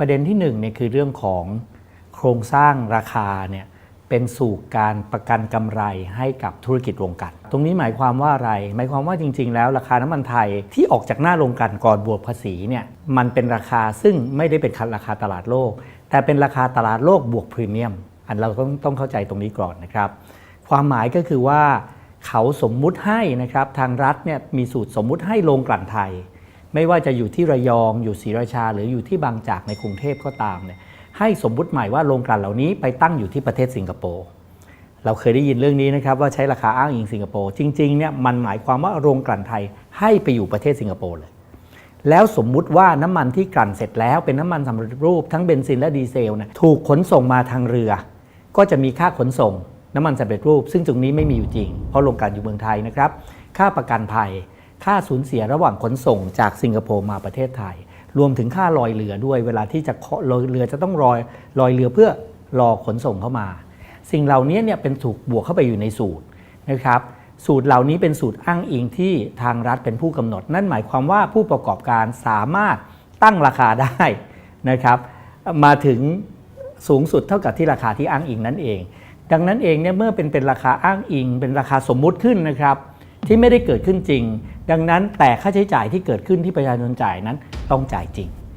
ประเด็นที่หนึ่งเนี่ยคือเรื่องของโครงสร้างราคาเนี่ยเป็นสู่การประกันกำไรให้กับธุรกิจโรงกลั่นตรงนี้หมายความว่าอะไร หมายความว่าจริง ๆ แล้วราคาน้ำมันไทยที่ออกจากหน้าโรงกลั่นก่อนบวกภาษีเนี่ยมันเป็นราคาซึ่งไม่ได้เป็นราคาตลาดโลก แต่เป็นราคาตลาดโลกบวกพรีเมียม อันเราต้องต้องเข้าใจตรงนี้ก่อนนะครับ ความหมายก็คือว่าเขาสมมุติให้นะครับทางรัฐเนี่ยมีสูตรสมมุติให้โรงกลั่นไทย ไม่ว่าจะอยู่ที่ระยองอยู่ศรีราชา หรืออยู่ที่บางจากในกรุงเทพก็ตามเนี่ยให้สมมุติใหม่ว่าโรงกลั่นเหล่านี้ไปตั้งอยู่ที่ประเทศสิงคโปร์เราเคยได้ยินเรื่องนี้นะครับว่าใช้ราคาอ้างอิงสิงคโปร์จริงๆเนี่ยมันหมายความว่าโรงกลั่นไทยให้ไปอยู่ประเทศสิงคโปร์เลย แล้วสมมุติว่าน้ำมันที่กลั่นเสร็จแล้วเป็นน้ำมันสำเร็จรูปทั้งเบนซินและดีเซลเนี่ยถูกขนส่งมาทางเรือ ก็จะมีค่าขนส่ง น้ำมันสำเร็จรูป ซึ่งตรงนี้ไม่มีอยู่จริง เพราะโรงกลั่นอยู่เมืองไทยนะครับค่าประกันภัย ค่าสูญเสียระหว่างขนส่งจากสิงคโปร์มาประเทศไทย รวมถึงค่าลอยเรือด้วย เวลาที่จะเคาะลอยเรือจะต้องลอยลอยเรือเพื่อรอขนส่งเข้ามา สิ่งเหล่านี้เนี่ยเป็นถูกบวกเข้าไปอยู่ในสูตรนะครับสูตรเหล่านี้เป็นสูตรอ้างอิงที่ทางรัฐเป็นผู้กำหนด นั่นหมายความว่าผู้ประกอบการสามารถตั้งราคาได้นะครับมาถึงสูงสุดเท่ากับที่ราคาที่อ้างอิงนั่นเอง ดังนั้นเองเนี่ยเมื่อเป็นเป็นราคาอ้างอิง เป็นราคาสมมุติขึ้นนะครับที่ไม่ได้เกิดขึ้นจริง ดังนั้นแต่ค่าใช้จ่ายที่เกิดขึ้นที่ประชาชนจ่ายนั้นต้องจ่ายจริง